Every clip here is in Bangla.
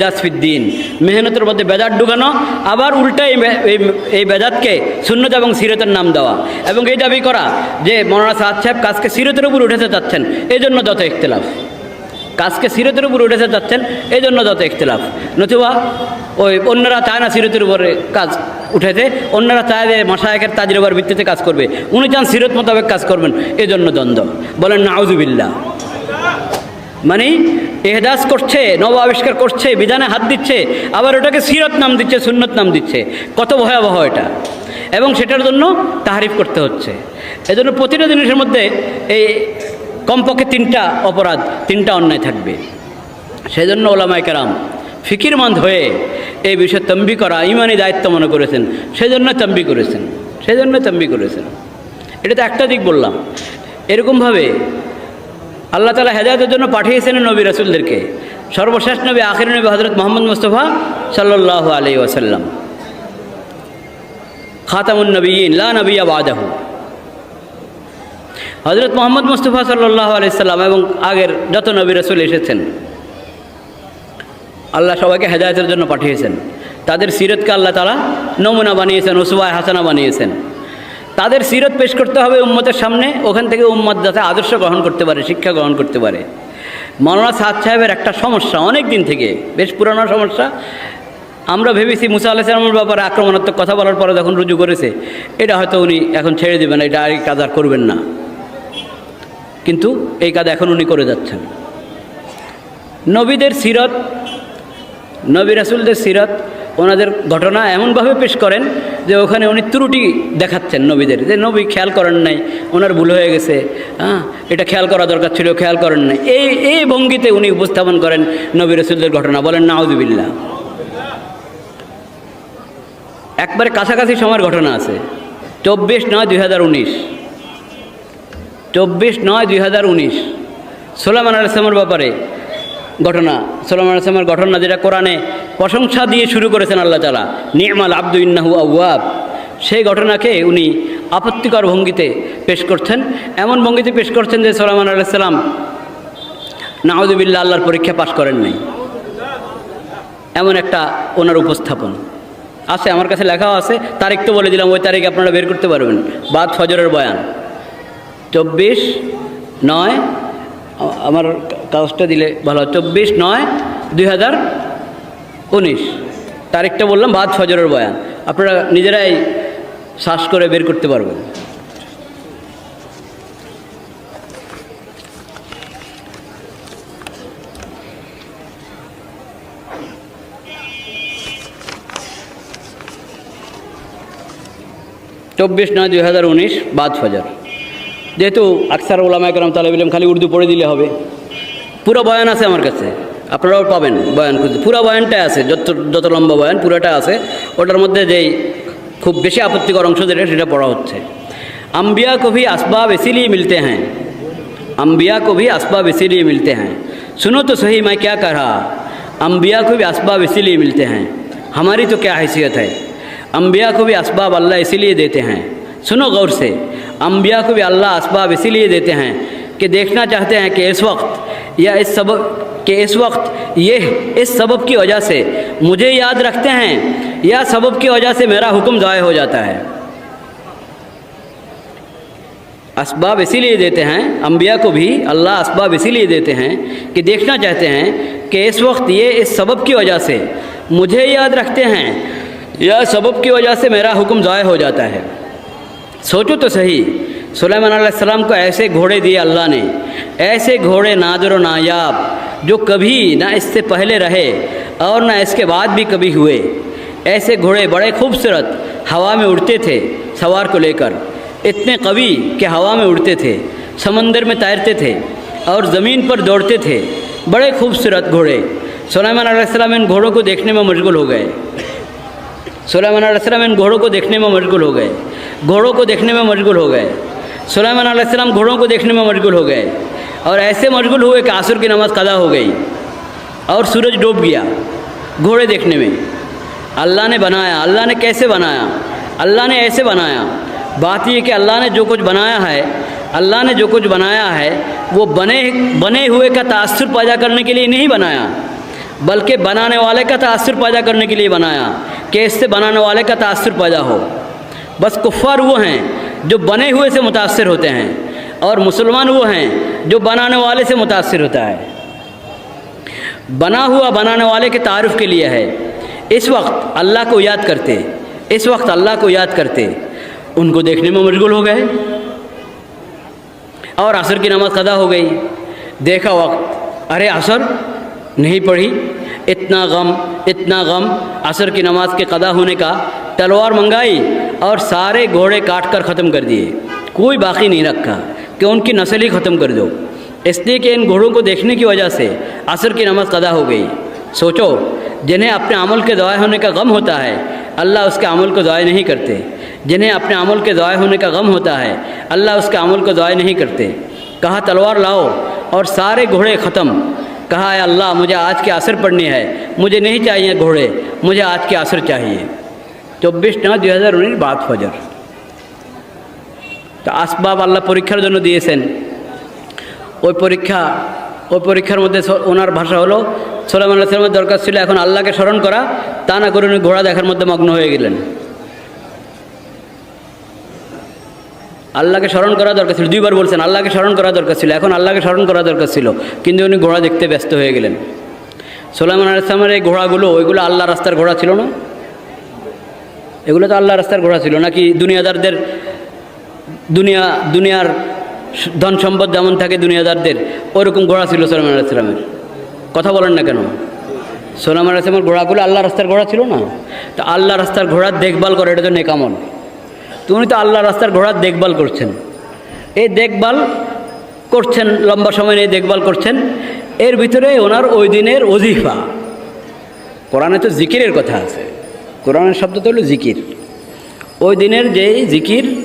দাসফিদ্দিন মেহনতের মধ্যে বেদাত ঢুকানো, আবার উল্টা এই এই- শূন্যত এবং সিরতের নাম দেওয়া। এবং এই দাবি করা যে মৌলানা সাদ সাহেব কাজকে সিরতের উপর উঠেতে চাচ্ছেন এই জন্য যত ইখতলাফ। কাজকে সিরতের উপর উঠেতে চাচ্ছেন এই জন্য যত ইখতলাফ। নতুবা ওই অন্যরা চায় না সিরতের উপরে কাজ উঠেতে অন্যরা চায় যে মশায়কের তাজরবার ভিত্তিতে কাজ করবে। উনি চান সিরত মোতাবেক কাজ করবেন এই জন্য দ্বন্দ্ব। বলেন নাউজুবিল্লা মানে এহদাস করছে, নব আবিষ্কার করছে, বিধানে হাত দিচ্ছে, আবার ওটাকে সিরত নাম দিচ্ছে, সুন্নত নাম দিচ্ছে। কত ভয়াবহ এটা। এবং সেটার জন্য তাহারিফ করতে হচ্ছে। এজন্য প্রতিটা জিনিসের মধ্যে এই কমপক্ষে তিনটা অপরাধ, তিনটা অন্যায় থাকবে। সেই জন্য ওলামাই কেরাম ফিকিরমন্দ হয়ে এই বিষয়ে তম্বি করা, ইমানি দায়িত্ব মনে করেছেন। সেই জন্য তম্বি করেছেন। সেই জন্য তম্বি করেছেন। এটা তো একটা দিক বললাম। এরকমভাবে আল্লাহ তালা হেদায়তের জন্য পাঠিয়েছেন নবী রাসুলদেরকে। সর্বশেষ নবী, আখির নবী হজরত মোহাম্মদ মুস্তফা সাল্লাহ আলি ওয়াসাল্লাম। খাতামুন নবীন লা নবী আবাদাহু হজরত মোহাম্মদ মুস্তফা সাল্লাহ আলাইসাল্লাম এবং আগের যত নবী রসুল এসেছেন, আল্লাহ সবাইকে হেদায়তের জন্য পাঠিয়েছেন। তাদের সিরতকে আল্লাহ তালা নমুনা বানিয়েছেন ওসুবায় হাসানা বানিয়েছেন। তাদের সিরত পেশ করতে হবে উম্মতের সামনে, ওখান থেকে উম্মত যাতে আদর্শ গ্রহণ করতে পারে, শিক্ষা গ্রহণ করতে পারে। মৌলানা সাদ সাহেবের একটা সমস্যা অনেক দিন থেকে, বেশ পুরানো সমস্যা। আমরা ভেবেছি মুসা আল্লাহ ব্যাপারে আক্রমণাত্মক কথা বলার পরে যখন রুজু করেছে, এটা হয়তো উনি এখন ছেড়ে দেবেন, এটা আর এই কাজ আর করবেন না। কিন্তু এই কাজ এখন উনি করে যাচ্ছেন। নবীদের সিরত, নবী রাসুলদের সিরত ওনাদের ঘটনা এমনভাবে পেশ করেন যে ওখানে উনি ত্রুটি দেখাচ্ছেন নবীদের। যে নবী খেয়াল করেন নাই, ওনার ভুল হয়ে গেছে হ্যাঁ এটা খেয়াল করা দরকার ছিল, খেয়াল করেন নাই। এই এই ভঙ্গিতে উনি উপস্থাপন করেন নবী রসুলদের ঘটনা। বলেন নাউজুবিল্লা একবারে কাছাকাছি সময়ের ঘটনা আছে। চব্বিশ নয় দুই হাজার উনিশ। চব্বিশ নয় দুই হাজার উনিশ। সোলামান আলাইসলামের ব্যাপারে ঘটনা সোলামান আলাইসলামের ঘটনা যেটা কোরআনে প্রশংসা দিয়ে শুরু করেছেন আল্লাহ তালা নিয়মাল আব্দু ইন্নাহু আউয়াব সেই ঘটনাকে উনি আপত্তিকর ভঙ্গিতে পেশ করছেন, এমন ভঙ্গিতে পেশ করছেন যে সোলামান আলাইসাল্লাম নাউদুবিল্লা আল্লাহর পরীক্ষা পাশ করেন নাই। এমন একটা ওনার উপস্থাপন। আছে, আমার কাছে লেখাও আছে, তারিখ তো বলে দিলাম, ওই তারিখ আপনারা বের করতে পারবেন। বাদ ফজরের বয়ান। চব্বিশ নয়, আমার কাগজটা দিলে ভালো হয়। চব্বিশ নয়, দুই হাজার উনিশ। তারিখটা বললাম, বাদ ফজরের বয়ান। আপনারা নিজেরাই শ্বাস করে বের করতে পারবেন। চব্বিশ নয়, দুই হাজার উনিশ, বাদ ফজর। যেহেতু আকসার ওলামা একরাম তালেব ইলম খালি উর্দু পড়ে দিলে হবে। পুরো বয়ান আছে আমার কাছে। আপনারাও পাবেন বয়ান খুঁজে পুরো پورا আছে، যত যত লম্বা বয়ান পুরোটা আছে، ওটার মধ্যে যেই খুব বেশি আপত্তিকর অংশ যেটা، সেটা পড়া হচ্ছে। امبیا کو بھی اسباب اسی لیے ملتے ہیں انبیاء کو بھی اسباب اسی لیے ملتے ہیں سنو تو صحیح میں کیا کہہ رہا انبیاء کو بھی اسباب اسی لیے ملتے ہیں ہماری تو کیا حیثیت ہے انبیاء کو بھی اسباب اللہ اسی لیے دیتے ہیں سنو غور سے انبیاء کو بھی اللہ اسباب اسی لیے دیتے ہیں کہ دیکھنا چاہتے ہیں کہ اس وقت یا اس سبب کہ اس وقت یہ اس سبب کی وجہ سے مجھے یاد رکھتے ہیں، یا سبب کی وجہ سے میرا حکم ضائع ہو جاتا ہے۔ اسباب اسی لیے دیتے ہیں، انبیاء کو بھی اللہ اسباب اسی لیے دیتے ہیں کہ دیکھنا چاہتے ہیں کہ اس وقت یہ اس سبب کی وجہ سے مجھے یاد رکھتے ہیں، یا سبب کی وجہ سے میرا حکم ضائع ہو جاتا ہے۔ سوچو تو صحیح، سلیمان علیہ السلام کو ایسے گھوڑے دیے اللہ نے ایسے گھوڑے نادر و نایاب جو کبھی نہ اس سے پہلے رہے اور نہ اس کے بعد بھی کبھی ہوئے۔ ایسے گھوڑے بڑے خوبصورت ہوا میں اڑتے تھے سوار کو لے کر۔ اتنے قوی کہ ہوا میں اڑتے تھے، سمندر میں تیرتے تھے اور زمین پر دوڑتے تھے۔ بڑے خوبصورت گھوڑے۔ سلیمان علیہ السلام ان گھوڑوں کو دیکھنے میں مشغول ہو گئے۔ سلیمان علیہ السلام ان گھوڑوں کو دیکھنے میں مشغول ہو گئے۔ گھوڑوں کو دیکھنے میں مشغول ہو گئے۔ سلیمان علیہ السلام گھوڑوں کو دیکھنے میں مشغول ہو گئے۔ اور ایسے مشغول ہوئے کہ عصر کی نماز قضا ہو گئی اور سورج ڈوب گیا گھوڑے دیکھنے میں۔ اللہ نے بنایا، اللہ نے کیسے بنایا؟ اللہ نے ایسے بنایا۔ بات یہ کہ اللہ نے جو کچھ بنایا ہے، اللہ نے جو کچھ بنایا ہے، وہ بنے بنے ہوئے کا تأثر پیدا کرنے کے لیے نہیں بنایا، بلکہ بنانے والے کا تأثر پیدا کرنے کے لیے بنایا کہ اس سے بنانے والے کا تأثر پیدا ہو۔ بس کفار وہ ہیں جو بنے ہوئے سے متاثر ہوتے ہیں۔ اور مسلمان وہ ہیں جو بنانے والے سے متاثر ہوتا ہے۔ بنا ہوا بنانے والے کے تعارف کے لیے ہے۔ اس وقت اللہ کو یاد کرتے، اس وقت اللہ کو یاد کرتے۔ ان کو دیکھنے میں مشغول ہو گئے۔ اور عصر کی نماز قدا ہو گئی۔ دیکھا وقت۔ ارے عصر، نہیں پڑھی۔ اتنا غم اتنا غم۔ عصر کی نماز کے قدا ہونے کا تلوار منگائی اور سارے گھوڑے کاٹ کر ختم کر دیے۔ کوئی باقی نہیں رکھا۔ کہ ان کی نسل ہی ختم کر دو۔ اس لیے کہ ان گھوڑوں کو دیکھنے کی وجہ سے عصر کی نماز قدا ہو گئی۔ سوچو، جنہیں اپنے عمل کے ضائع ہونے کا غم ہوتا ہے، اللہ اس کے عمل کو ضائع نہیں کرتے۔ جنہیں اپنے عمل کے ضائع ہونے کا غم ہوتا ہے، اللہ اس کے عمل کو ضائع نہیں کرتے۔ کہا، تلوار لاؤ اور سارے گھوڑے ختم۔ کہا، اے اللہ، مجھے آج کے عصر پڑھنی ہے مجھے نہیں چاہیے گھوڑے، مجھے آج کے عصر چاہیے۔ چوبیس نو دو ہزار انیس، بات فجر۔ তো আসবাব আল্লাহ পরীক্ষার জন্য দিয়েছেন। ওই পরীক্ষা, ওই পরীক্ষার মধ্যে ওনার ভাষা হলো সোলাম আল্লাহামের দরকার ছিল এখন আল্লাহকে স্মরণ করা, তা না করে উনি ঘোড়া দেখার মধ্যে মগ্ন হয়ে গেলেন। আল্লাহকে স্মরণ করা দরকার ছিল, দুইবার বলছেন, আল্লাহকে স্মরণ করা দরকার ছিল, এখন আল্লাহকে স্মরণ করা দরকার ছিল, কিন্তু উনি ঘোড়া দেখতে ব্যস্ত হয়ে গেলেন। সোলাইমান আলাইসলামের এই ঘোড়াগুলো, ওইগুলো আল্লাহ রাস্তার ঘোড়া ছিল না? এগুলো তো আল্লাহ রাস্তার ঘোড়া ছিল, নাকি দুনিয়াদারদের দুনিয়া, দুনিয়ার ধন সম্পদ যেমন থাকে দুনিয়াদারদের, ওরকম ঘোড়া ছিল সোলাইমান আলাইসলামের কথা বলেন না কেন? সোলাইমান আলাইসলামের ঘোড়াগুলো আল্লাহ রাস্তার ঘোড়া ছিল না? তো আল্লাহ রাস্তার ঘোড়ার দেখভাল করে, এটা তো নেকামল। তো উনি তো আল্লাহ রাস্তার ঘোড়ার দেখভাল করছেন। এই দেখভাল করছেন, লম্বা সময় নিয়ে দেখভাল করছেন। এর ভিতরে ওনার ওই দিনের অজিফা কোরআনে তো জিকিরের কথা আছে। কোরআনের শব্দ তো হলো জিকির। ওই দিনের যেই জিকির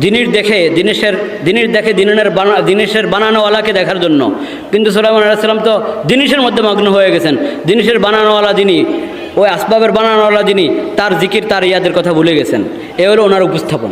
জিনিস দেখে, দিনেশের, দিনের দেখে দিনের বানা, দিনেশের বানানোওয়ালাকে দেখার জন্য। কিন্তু সুলাইমান আলাইসাল্লাম তো দিনেশের মধ্যে মগ্ন হয়ে গেছেন। দিনেশের বানানোওয়ালা যিনি, ওই আসবাবের বানানোওয়ালা যিনি, তার জিকির, তার ইয়াদের কথা ভুলে গেছেন। এ হলো ওনার উপস্থাপন।